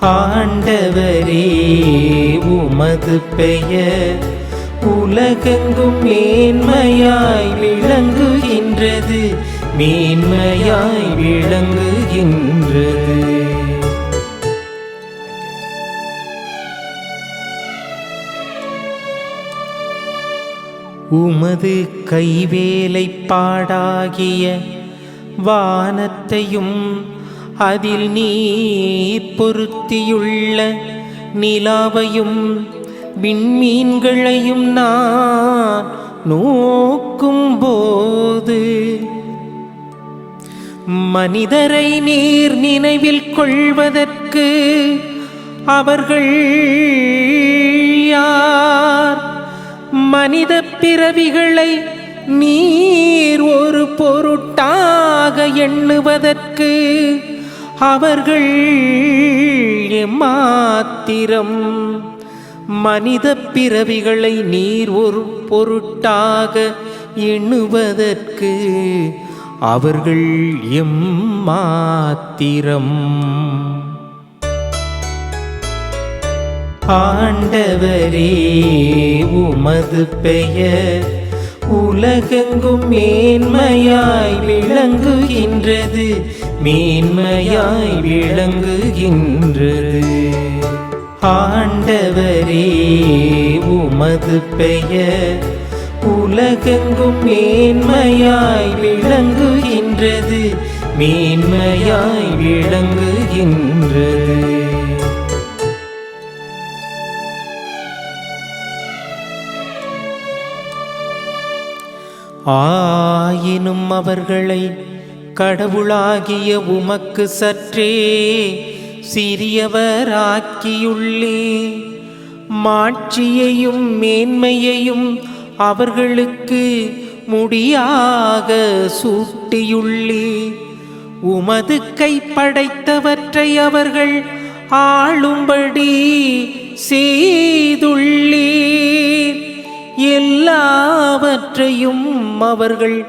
ஆண்டவரே உமது பெயர் உலகெங்கும் மேன்மையாய் விளங்குகின்றது மேன்மையாய் விளங்குகின்றது. உமது கைவேலை பாடாகிய வானத்தையும் அதில் நீர் பொருத்தியுள்ள நிலாவையும் விண்மீன்களையும் நான் நோக்கும் போது மனிதரை நீர் நினைவில் கொள்வதற்கு அவர்கள் யார்? மனித பிறவிகளை நீர் ஒரு பொருட்டாக எண்ணுவதற்கு அவர்கள் எம்மாத்திரம் மனித பிறவிகளை நீர் ஒரு பொருட்டாக எண்ணுவதற்கு அவர்கள் எம்மாத்திரம். ஆண்டவரே உமது பெயர் உலகெங்கும் மேன்மையாய் விளங்குகின்றது. மேன்மையாய் விளங்குகின்றது. ஆண்டவரே உமது பெயர். உலகெங்கும் மேன்மையாய் விளங்குகின்றது. மேன்மையாய் விளங்குகின்றது. ஆயினும் அவர்களை கடவுளாகிய உமக்கு சற்றே சிறியவராக்கியுள்ளே. மாட்சியையும் மேன்மையையும் அவர்களுக்கு முடியாக சூட்டியுள்ளே. உமது கை படைத்தவற்றை அவர்கள் ஆளும்படி செய்துள்ளே. எல்லாவற்றையும் அவர்கள்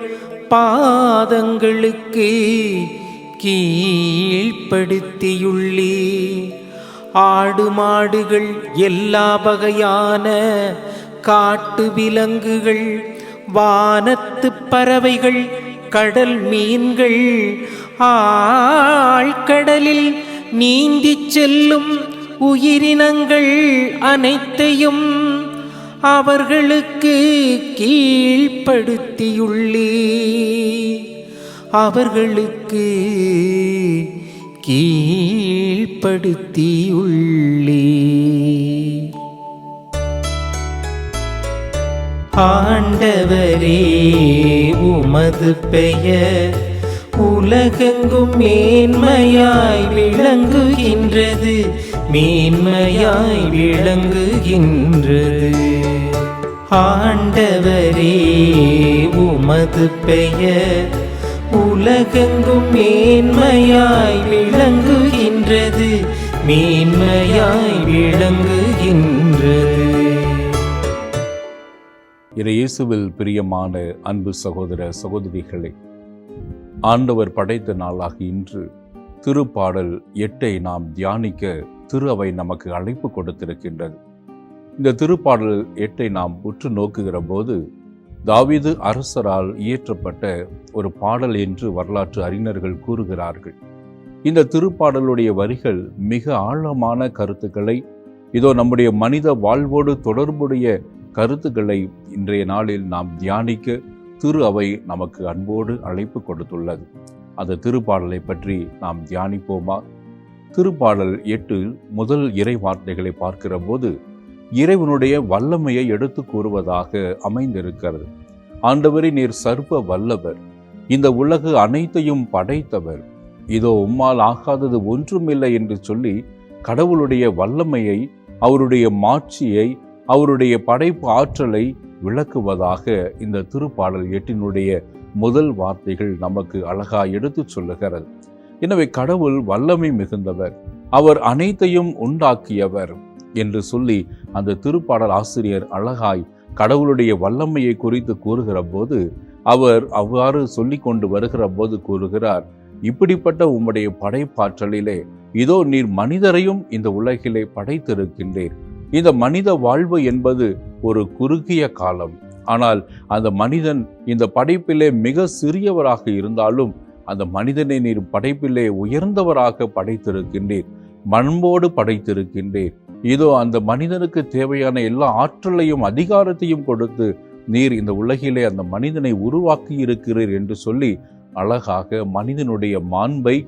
பாதங்களுக்கு கீழ்ப்படுத்தியுள்ளே. ஆடு மாடுகள் எல்லா வகையான காட்டு விலங்குகள் வானத்து பறவைகள் கடல் மீன்கள் ஆழ்கடலில் நீந்திச் செல்லும் உயிரினங்கள் அனைத்தையும் அவர்களுக்கு கீழ்ப்படுத்தியுள்ளே. அவர்களுக்கு கீழ்ப்படுத்தியுள்ளே. ஆண்டவரே உமது பெயர் உலகெங்கும் மேன்மையாய் விளங்குகின்றது. மேன்மையாய் விளங்குகின்றது. ஆண்டவரே உமது பெயர் உலகெங்கும் மேன்மையாய் விளங்குகின்றது மேன்மையாய் விளங்குகின்றது. இயேசுவில் பிரியமான அன்பு சகோதர சகோதரிகளே ஆண்டவர் படைத்த நாளாக இன்று திருப்பாடல் எட்டை நாம் தியானிக்க திரு அவை நமக்கு அழைப்பு கொடுத்திருக்கின்றது. இந்த திருப்பாடல் எட்டை நாம் உற்று நோக்குகிற போது தாவீது அரசரால் இயற்றப்பட்ட ஒரு பாடல் என்று வரலாற்று அறிஞர்கள் கூறுகிறார்கள். இந்த திருப்பாடலுடைய வரிகள் மிக ஆழமான கருத்துக்களை இதோ நம்முடைய மனித வாழ்வோடு தொடர்புடைய கருத்துக்களை இன்றைய நாளில் நாம் தியானிக்க திரு அவை நமக்கு அன்போடு அழைப்பு கொடுத்துள்ளது. அந்த திருப்பாடலை பற்றி நாம் தியானிப்போமா? திருப்பாடல் எட்டு முதல் இறை வார்த்தைகளை பார்க்கிற போது இறைவனுடைய வல்லமையை எடுத்து கூறுவதாக அமைந்திருக்கிறது. ஆண்டவரே நீர் சர்வ வல்லவர். இந்த உலகு அனைத்தையும் படைத்தவர். இதோ உம்மால் ஆகாதது ஒன்றுமில்லை என்று சொல்லி கடவுளுடைய வல்லமையை அவருடைய மாட்சியை அவருடைய படைப்பு ஆற்றலை விளக்குவதாக இந்த திருப்பாடல் எட்டினுடைய முதல் வார்த்தைகள் நமக்கு அழகா எடுத்துச் சொல்லுகிறது. எனவே கடவுள் வல்லமை மிகுந்தவர். அவர் அனைத்தையும் உண்டாக்கியவர். என்று சொல்லி அந்த திருப்பாடல் ஆசிரியர் அழகாய் கடவுளுடைய வல்லமையை குறித்து கூறுகிற போது அவர் அவ்வாறு சொல்லி கொண்டு வருகிற போது கூறுகிறார் இப்படிப்பட்ட உம்முடைய படைப்பாற்றலிலே இதோ நீர் மனிதரையும் இந்த உலகிலே படைத்திருக்கின்றீர். இந்த மனித வாழ்வு என்பது ஒரு குறுகிய காலம். ஆனால் அந்த மனிதன் இந்த படைப்பிலே மிக சிறியவராக இருந்தாலும் அந்த மனிதனை நீர் படைப்பிலே உயர்ந்தவராக படைத்திருக்கின்றீர். மண்போடு படைத்திருக்கின்றேன் இதோ அந்த மனிதனுக்கு தேவையான எல்லா ஆற்றலையும் அதிகாரத்தையும் கொடுத்து நீர் இந்த உலகிலே அந்த மனிதனை உருவாக்கி இருக்கிறீர் என்று சொல்லி அழகாக மனிதனுடைய மாண்பை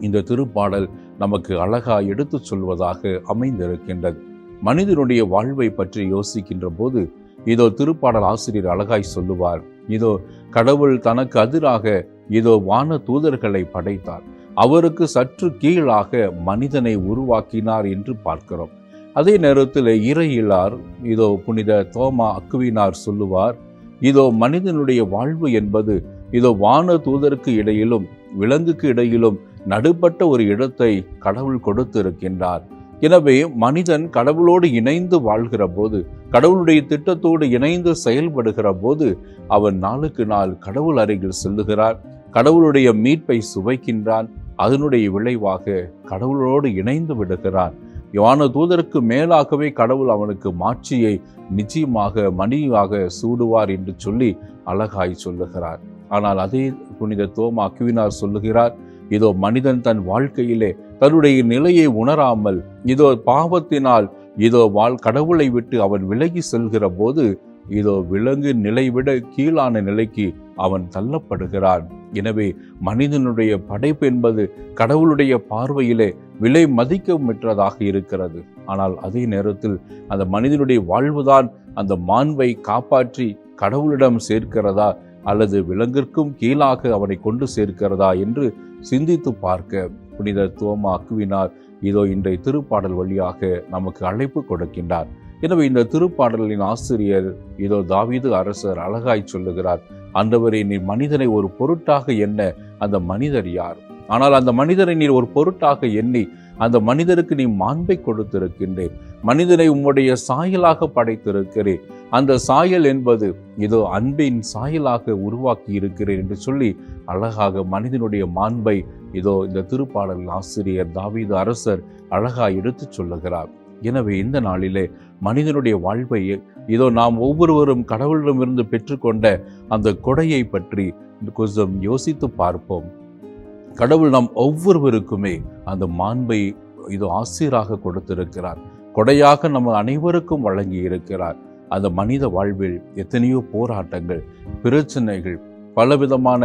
இந்த திருப்பாடல் நமக்கு அழகா எடுத்துச் சொல்வதாக அமைந்திருக்கின்றது. மனிதனுடைய வாழ்வை பற்றி யோசிக்கின்ற போது இதோ திருப்பாடல் ஆசிரியர் அழகாய் சொல்லுவார். இதோ கடவுள் தனக்கு அதிராக இதோ வான தூதர்களை படைத்தார். அவருக்கு சற்று கீழாக மனிதனை உருவாக்கினார் என்று பார்க்கிறோம். அதே நேரத்தில் இறையிலார் இதோ புனித தோமா அக்குவினார் சொல்லுவார் இதோ மனிதனுடைய வாழ்வு என்பது இதோ வான தூதருக்கு இடையிலும் விலங்குக்கு இடையிலும் நடுப்பட்ட ஒரு இடத்தை கடவுள் கொடுத்திருக்கின்றார். எனவே மனிதன் கடவுளோடு இணைந்து வாழ்கிற போது கடவுளுடைய திட்டத்தோடு இணைந்து செயல்படுகிற போது அவன் நாளுக்கு நாள் கடவுள் அருகில் செல்லுகிறார் கடவுளுடைய மீட்பை சுவைக்கின்றான் அதனுடைய விளைவாக கடவுளோடு இணைந்து விடுகிறான் யோன தூதருக்கு மேலாகவே கடவுள் அவனுக்கு மாட்சியை நிச்சயமாக மணியாக சூடுவார் என்று சொல்லி அழகாய் சொல்லுகிறார். ஆனால் அதே புனித தோமா அக்குவினார் சொல்லுகிறார் இதோ மனிதன் தன் வாழ்க்கையிலே தன்னுடைய நிலையை உணராமல் இதோ பாவத்தினால் இதோ வாழ் கடவுளை விட்டு அவன் விலகி செல்கிற போது இதோ விலங்கு நிலை விட கீழான நிலைக்கு அவன் தள்ளப்படுகிறான். எனவே மனிதனுடைய படைப்பு என்பது கடவுளுடைய பார்வையிலே விலை மதிக்கமிட்டதாக இருக்கிறது. ஆனால் அதே நேரத்தில் அந்த மனிதனுடைய வாழ்வுதான் அந்த மாண்பை காப்பாற்றி கடவுளிடம் சேர்க்கிறதா அல்லது விலங்கிற்கும் கீழாக அவனை கொண்டு சேர்க்கிறதா என்று சிந்தித்து பார்க்க புனித தோமா அக்குவினார் இதோ இன்றைய திருப்பாடல் வழியாக நமக்கு அழைப்பு கொடுக்கின்றார். எனவே இந்த திருப்பாடலின் ஆசிரியர் இதோ தாவீது அரசர் அழகாய் சொல்லுகிறார். ஆண்டவரே நீ மனிதனை ஒரு பொருட்டாக எண்ண அந்த மனிதர் யார்? ஆனால் அந்த மனிதரை நீர் ஒரு பொருட்டாக எண்ணி அந்த மனிதருக்கு நீ மாண்பை கொடுத்திருக்கின்றேன். மனிதனை உம்முடைய சாயலாக படைத்திருக்கிறேன். அந்த சாயல் என்பது இதோ அன்பின் சாயலாக உருவாக்கி இருக்கிறேன் என்று சொல்லி அழகாக மனிதனுடைய மாண்பை இதோ இந்த திருப்பாடல் ஆசிரியர் தாவீது அரசர் அழகா எடுத்துச் சொல்லுகிறார். எனவே இந்த நாளிலே மனிதனுடைய வாழ்வை இதோ நாம் ஒவ்வொருவரும் கடவுளிடமிருந்து பெற்றுக்கொண்ட அந்த கொடையை பற்றி கொஞ்சம் யோசித்து பார்ப்போம். கடவுள் நாம் ஒவ்வொருவருக்குமே அந்த மாண்பை இது ஆசிராக கொடுத்திருக்கிறார். கொடையாக நம்ம அனைவருக்கும் வழங்கி இருக்கிறார். அந்த மனித வாழ்வில் எத்தனையோ போராட்டங்கள் பிரச்சனைகள் பலவிதமான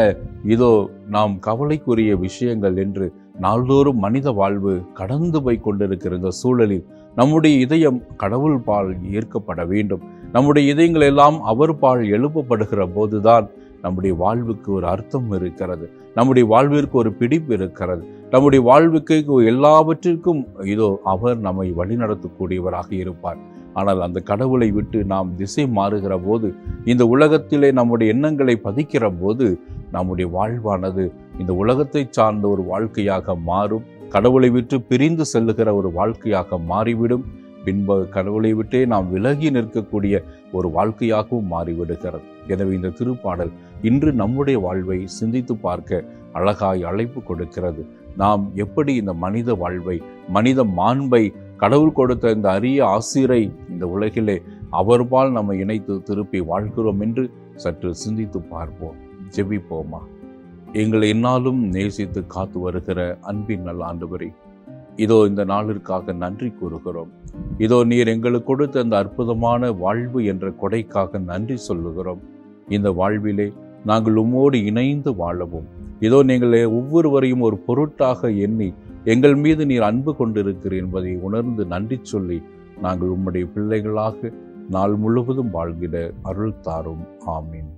இதோ நாம் கவலைக்குரிய விஷயங்கள் என்று நாள்தோறும் மனித வாழ்வு கடந்து போய் கொண்டிருக்கிற இந்த சூழலில் நம்முடைய இதயம் கடவுள் பால் ஈர்க்கப்பட வேண்டும். நம்முடைய இதயங்கள் எல்லாம் அவர் பால் எழுப்பப்படுகிற போதுதான் நம்முடைய வாழ்வுக்கு ஒரு அர்த்தம் இருக்கிறது. நம்முடைய வாழ்விற்கு ஒரு பிடிப்பு இருக்கிறது. நம்முடைய வாழ்வுக்கு எல்லாவற்றிற்கும் இதோ அவர் நம்மை வழிநடத்தக்கூடியவராக இருப்பார். ஆனால் அந்த கடவுளை விட்டு நாம் திசை மாறுகிற போது இந்த உலகத்திலே நம்முடைய எண்ணங்களை பதிக்கிற போது நம்முடைய வாழ்வானது இந்த உலகத்தை சார்ந்த ஒரு வாழ்க்கையாக மாறும். கடவுளை விட்டு பிரிந்து செல்லுகிற ஒரு வாழ்க்கையாக மாறிவிடும். பின்பு கடவுளை விட்டே நாம் விலகி நிற்கக்கூடிய ஒரு வாழ்க்கையாகவும் மாறிவிடுகிறது. எனவே இந்த திருப்பாடல் இன்று நம்முடைய வாழ்வை சிந்தித்து பார்க்க அழகாய் அழைப்பு கொடுக்கிறது. நாம் எப்படி இந்த மனித வாழ்வை மனித மாண்பை கடவுள் கொடுத்த இந்த அரிய ஆசிரை இந்த உலகிலே அவர்பால் நம்ம இணைத்து திருப்பி வாழ்கிறோம் என்று சற்று சிந்தித்து பார்ப்போம். ஜெபிப்போமா? எங்களை என்னாலும் நேசித்து காத்து வருகிற அன்பின் நல்ல ஆண்டவரே இதோ இந்த நாளிற்காக நன்றி கூறுகிறோம். இதோ நீர் எங்களுக்கு கொடுத்த அந்த அற்புதமான வாழ்வு என்ற கொடைக்காக நன்றி சொல்லுகிறோம். இந்த வாழ்விலே நாங்கள் உம்மோடு இணைந்து வாழவும். இதோ நீங்கள் ஒவ்வொருவரையும் ஒரு பொருட்டாக எண்ணி எங்கள் மீது நீர் அன்பு கொண்டிருக்கிறீர் என்பதை உணர்ந்து நன்றி சொல்லி நாங்கள் உம்முடைய பிள்ளைகளாக நாள் முழுவதும் வாழ்கிட அருள் தாரும் ஆமீன்.